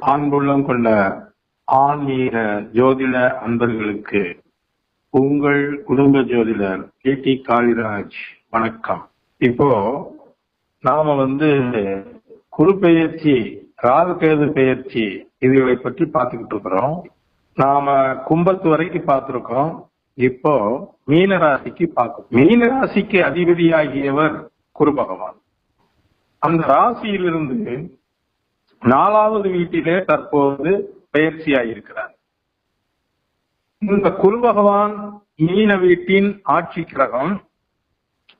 அன்புள்ளம் கொண்ட ஆன்மீக ஜோதிட அன்பர்களுக்கு உங்கள் குடும்ப ஜோதிடர் கே டி காளிராஜ் வணக்கம். இப்போ நாம வந்து குரு பெயர்ச்சி ராகுகேது பெயர்ச்சி இதுகளை பற்றி பார்த்துக்கிட்டு இருக்கிறோம். நாம கும்பத்து வரைக்கும் பார்த்திருக்கோம். இப்போ மீன ராசிக்கு பார்க்கணும் மீன ராசிக்கு அதிபதியாகியவர் குரு பகவான். அந்த ராசியிலிருந்து நாலாவது வீட்டிலே தற்போது பயிற்சியாயிருக்கிறார். இந்த குரு பகவான் மீன வீட்டின் ஆட்சி கிரகம்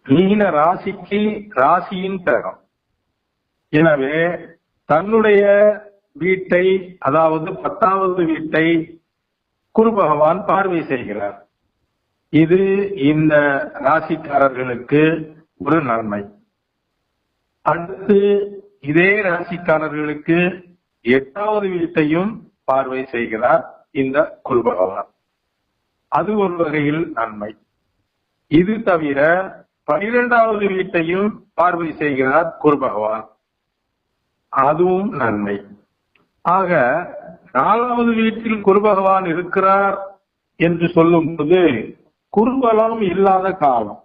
மீன ராசிக்கு ராசியின் கிரகம். எனவே தன்னுடைய வீட்டை அதாவது பத்தாவது வீட்டை குரு பகவான் பார்வை செய்கிறார். இது இந்த ராசிக்காரர்களுக்கு ஒரு நன்மை. அடுத்து இதே ராசிக்காரர்களுக்கு எட்டாவது வீட்டையும் பார்வை செய்கிறார் இந்த குரு பகவான். அது ஒரு வகையில் நன்மை. இது தவிர பனிரெண்டாவது வீட்டையும் பார்வை செய்கிறார் குரு பகவான். அதுவும் நன்மை. ஆக நாலாவது வீட்டில் குரு பகவான் இருக்கிறார் என்று சொல்லும் போது குருபலம் இல்லாத காலம்.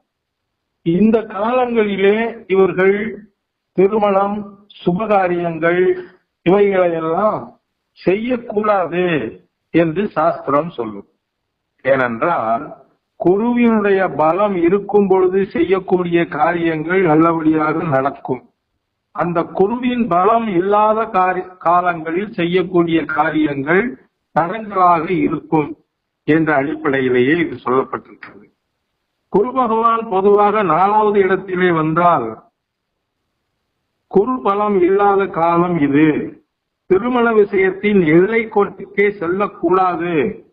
இந்த காலங்களிலே இவர்கள் திருமணம் சுபகாரியங்கள் இவைகளையெல்லாம் செய்யக்கூடாது என்று சாஸ்திரம் சொல்லும். ஏனென்றால் குருவினுடைய பலம் இருக்கும் பொழுது செய்யக்கூடிய காரியங்கள் நல்லபடியாக நடக்கும். அந்த குருவின் பலம் இல்லாத காலங்களில் செய்யக்கூடிய காரியங்கள் தடங்களாக இருக்கும் என்ற அடிப்படையிலேயே இது சொல்லப்பட்டிருக்கிறது. குரு பகவான் பொதுவாக நாலாவது இடத்திலே வந்தால் குறுபலம் இல்லாத காலம் இது. திருமண விஷயத்தின் எல்லை கோட்டுக்கே செல்லக்கூடாது.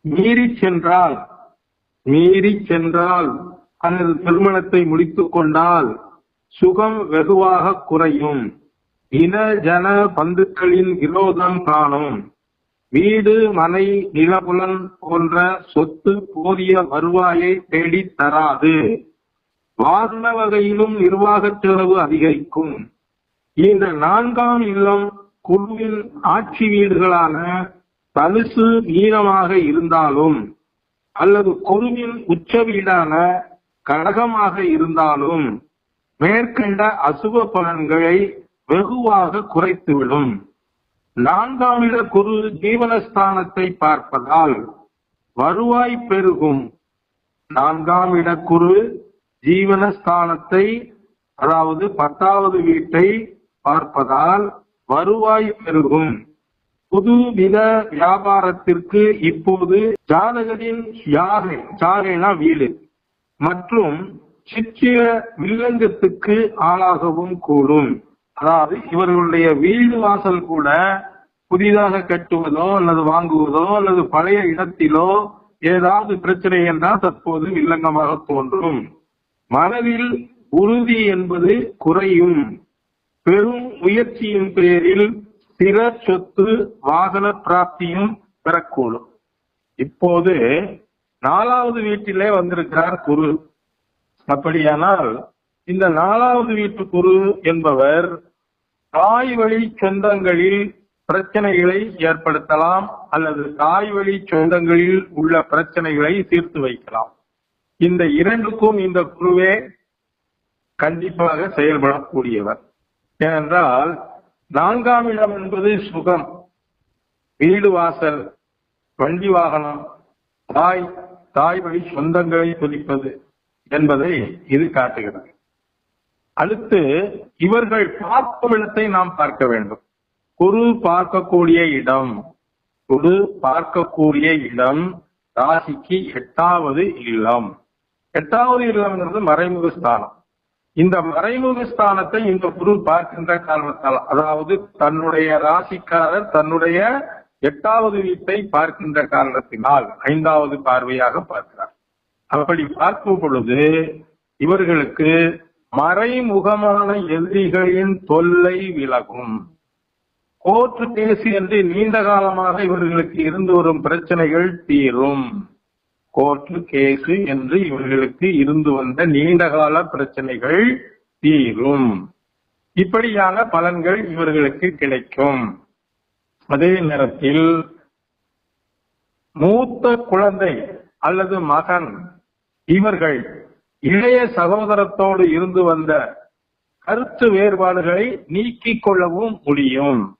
மீறி சென்றால் மீறி சென்றால் அல்லது திருமணத்தை முடித்துக் கொண்டால் சுகம் வெகுவாக குறையும். இன ஜன பந்துக்களின் விரோதம் காணும். வீடு மனை நிலபுலன் போன்ற சொத்து போதிய வருவாயை தேடித் தராது. வாகன வகையிலும் நிர்வாக செலவு அதிகரிக்கும். இந்த நான்காம் இல்லம் குழுவின் ஆட்சி வீடுகளான தனுசு நீளமாக இருந்தாலும் அல்லது குருவின் உச்ச வீடான கடகமாக இருந்தாலும் மேற்கண்ட அசுப பலன்களை வெகுவாக குறைத்துவிடும். நான்காம் இட குரு ஜீவனஸ்தானத்தை பார்ப்பதால் வருவாய் பெருகும். நான்காம் இட குரு ஜீவனஸ்தானத்தை அதாவது பத்தாவது வீட்டை பார்ப்பதால் வருவாய் பெருகும். புது வித வியாபாரத்திற்கு இப்போது ஜாதகரின் யாகை ஜாகைனா வீடு மற்றும் சிற்றிய வில்லங்கத்துக்கு ஆளாகவும் கூடும். அதாவது இவர்களுடைய வீடு வாசல் கூட புதிதாக கட்டுவதோ அல்லது வாங்குவதோ அல்லது பழைய இடத்திலோ ஏதாவது பிரச்சனை என்றால் தற்போது வில்லங்கமாக தோன்றும். மனதில் உறுதி என்பது குறையும். பெரும் முயற்சியின் பேரில் சிற சொத்து வாகன பிராப்தியும் பெறக்கூடும். இப்போது நாலாவது வீட்டிலே வந்திருக்கிறார் குரு. அப்படியானால் இந்த நாலாவது வீட்டு குரு என்பவர் தாய் வழி சொந்தங்களில் பிரச்சனைகளை ஏற்படுத்தலாம் அல்லது தாய் வழி சொந்தங்களில் உள்ள பிரச்சனைகளை தீர்த்து வைக்கலாம். இந்த இரண்டுக்கும் இந்த குருவே கண்டிப்பாக செயல்படக்கூடியவர். ஏனென்றால் நான்காம் இடம் என்பது சுகம். வீடு வாசல் வண்டி வாகனம் தாய் தாய் வழி சொந்தங்களை துதிப்பது என்பதை இது காட்டுகிறது. அடுத்து இவர்கள் பார்க்கும் இடத்தை நாம் பார்க்க வேண்டும். குரு பார்க்கக்கூடிய இடம் குரு பார்க்கக்கூடிய இடம் ராசிக்கு எட்டாவது இல்லம். எட்டாவது இல்லம்ங்கிறது மறைமுக ஸ்தானம். இந்த மறைமுக ஸ்தானத்தை இந்த குரு பார்க்கின்ற காரணத்தால் அதாவது தன்னுடைய ராசிக்காரர் தன்னுடைய எட்டாவது வீட்டை பார்க்கின்ற காரணத்தினால் ஐந்தாவது பார்வையாக பார்க்கிறார். அப்படி பார்க்கும் பொழுது இவர்களுக்கு மறைமுகமான எதிரிகளின் தொல்லை விலகும். கோர்ட்டு கேஸ் என்று நீண்ட காலமாக இவர்களுக்கு இருந்து வரும் பிரச்சனைகள் தீரும். கோர்ட்டு கேஸு என்று இவர்களுக்கு இருந்து வந்த நீண்டகால பிரச்சனைகள் தீரும். இப்படியான பலன்கள் இவர்களுக்கு கிடைக்கும். அதே நேரத்தில் மூத்த குழந்தை அல்லது மகன் இவர்கள் இளைய சகோதரத்தோடு இருந்து வந்த கருத்து வேறுபாடுகளை நீக்கிக் கொள்ளவும் முடியும்.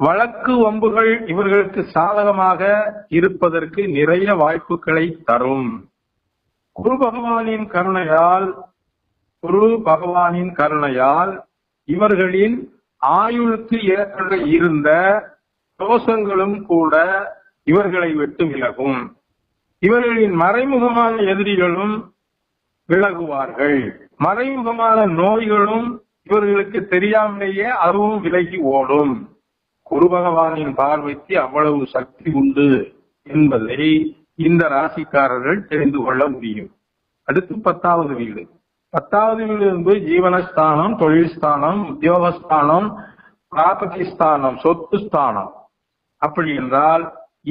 வழக்கு வம்புகள் இவர்களுக்கு சாதகமாக இருப்பதற்கு நிறைய வாய்ப்புகளை தரும். குரு பகவானின் கருணையால் குரு பகவானின் கருணையால் இவர்களின் ஆயுளுக்கு ஏற்பட இருந்த தோஷங்களும் கூட இவர்களை விட்டு விலகும். இவர்களின் மறைமுகமான எதிரிகளும் விலகுவார்கள். மறைமுகமான நோய்களும் இவர்களுக்கு தெரியாமலேயே அதுவும் விலகி ஓடும். குரு பகவானின் பார்வைக்கு அவ்வளவு சக்தி உண்டு என்பதை இந்த ராசிக்காரர்கள் தெரிந்து கொள்ள முடியும். அடுத்து பத்தாவது வீடு. பத்தாவது வீடு என்பது ஜீவனஸ்தானம் தொழில் ஸ்தானம் உத்தியோகஸ்தானம் பிராபதி ஸ்தானம் சொத்து ஸ்தானம். அப்படி என்றால்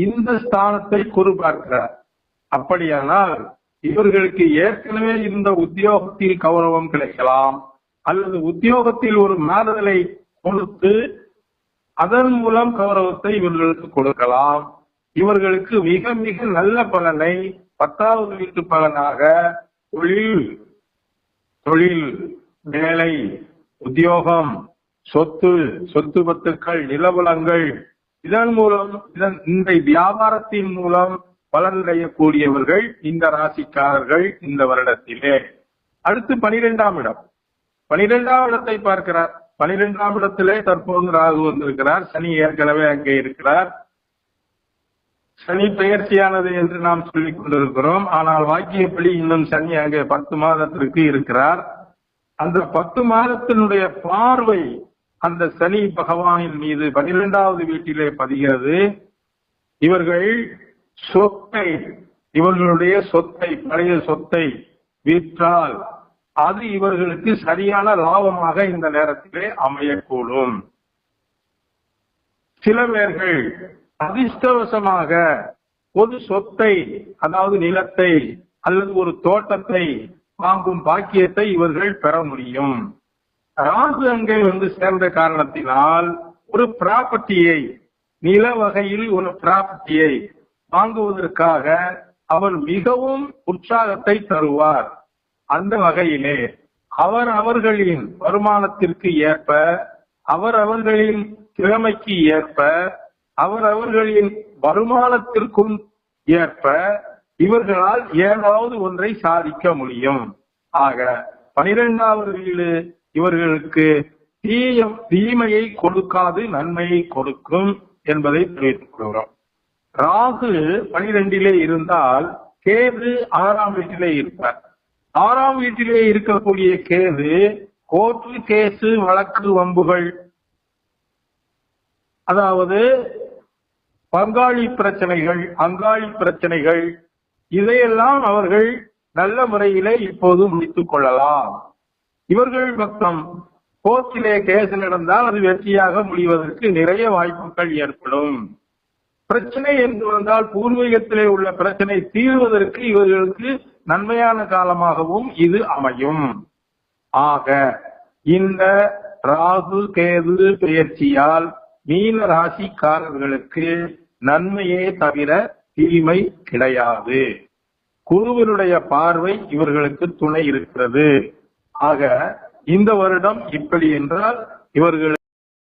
இந்த ஸ்தானத்தை குரு பார்க்கிறார். அப்படியானால் இவர்களுக்கு ஏற்கனவே இருந்த உத்தியோகத்தில் கௌரவம் கிடைக்கலாம். அல்லது உத்தியோகத்தில் ஒரு மாறுதலை கொடுத்து அதன் மூலம் கௌரவத்தை இவர்களுக்கு கொடுக்கலாம். இவர்களுக்கு மிக மிக நல்ல பலனை பத்தாவது வீட்டு பலனாக தொழில் தொழில் வேலை உத்தியோகம் சொத்து சொத்து பத்துக்கள் நிலவலங்கள் இதன் மூலம் இதன் இந்த வியாபாரத்தின் மூலம் பலனடையக்கூடியவர்கள் இந்த ராசிக்காரர்கள் இந்த வருடத்திலே. அடுத்து பனிரெண்டாம் இடம். பனிரெண்டாம் இடத்தை பார்க்கிறார். பனிரெண்டாம் இடத்திலே தற்போது ராகு வந்திருக்கிறார். சனி ஏற்கனவே அங்கே இருக்கிறார். சனி பெயர்ச்சியானது என்று நாம் சொல்லிக் கொண்டிருக்கிறோம். ஆனால் வாக்கியப்படி இன்னும் சனி அங்கே பத்து மாதத்திற்கு இருக்கிறார். அந்த பத்து மாதத்தினுடைய பார்வை அந்த சனி பகவானின் மீது பனிரெண்டாவது வீட்டிலே பதிகிறது. இவர்கள் சொத்தை இவர்களுடைய சொத்தை பழைய சொத்தை விற்றால் அது இவர்களுக்கு சரியான லாபமாக இந்த நேரத்திலே அமையக்கூடும். சில பேர்கள் அதிர்ஷ்டவசமாக ஒரு சொத்தை அதாவது நிலத்தை அல்லது ஒரு தோட்டத்தை வாங்கும் பாக்கியத்தை இவர்கள் பெற முடியும். ராகு அங்கே வந்து சேர்ந்த காரணத்தினால் ஒரு ப்ராப்பர்ட்டியை நில வகையில் ஒரு பிராப்பர்ட்டியை வாங்குவதற்காக அவர் மிகவும் உற்சாகத்தை தருவார். அந்த வகையிலே அவர் அவர்களின் வருமானத்திற்கு ஏற்ப அவர் அவர்களின் திறமைக்கு ஏற்ப அவர் அவர்களின் வருமானத்திற்கும் ஏற்ப இவர்களால் ஏதாவது ஒன்றை சாதிக்க முடியும். ஆக பனிரெண்டாவது வீடு இவர்களுக்கு தீய தீமையை கொடுக்காது நன்மையை கொடுக்கும் என்பதை தெரிவித்துக் கொள்கிறோம். ராகு பனிரெண்டிலே இருந்தால் கேது ஆறாம் வீட்டிலே இருப்பார். ஆறாம் வீட்டிலே இருக்கக்கூடிய கேது கோர்ட்டு கேசு வழக்கு வம்புகள். அதாவது பங்காளி பிரச்சனைகள் அங்காளி பிரச்சனைகள் இதையெல்லாம் அவர்கள் நல்ல முறையிலே இப்போது முடித்துக் கொள்ளலாம். இவர்கள் பக்கம் கோர்ட்டிலே கேஸ் நடந்தால் அது வெற்றியாக முடிவதற்கு நிறைய வாய்ப்புகள் ஏற்படும். பிரச்சனை என்று வந்தால் பூர்வீகத்திலே உள்ள பிரச்சனை தீர்வதற்கு இவர்களுக்கு நன்மையான காலமாகவும் இது அமையும். ஆக இந்த ராகு கேது பெயர்ச்சியால் மீன ராசிக்காரர்களுக்கு நன்மையே தவிர தீமை கிடையாது. குருவினுடைய பார்வை இவர்களுக்கு துணை இருக்கிறது. ஆக இந்த வருடம் இப்படி என்றால் இவர்கள்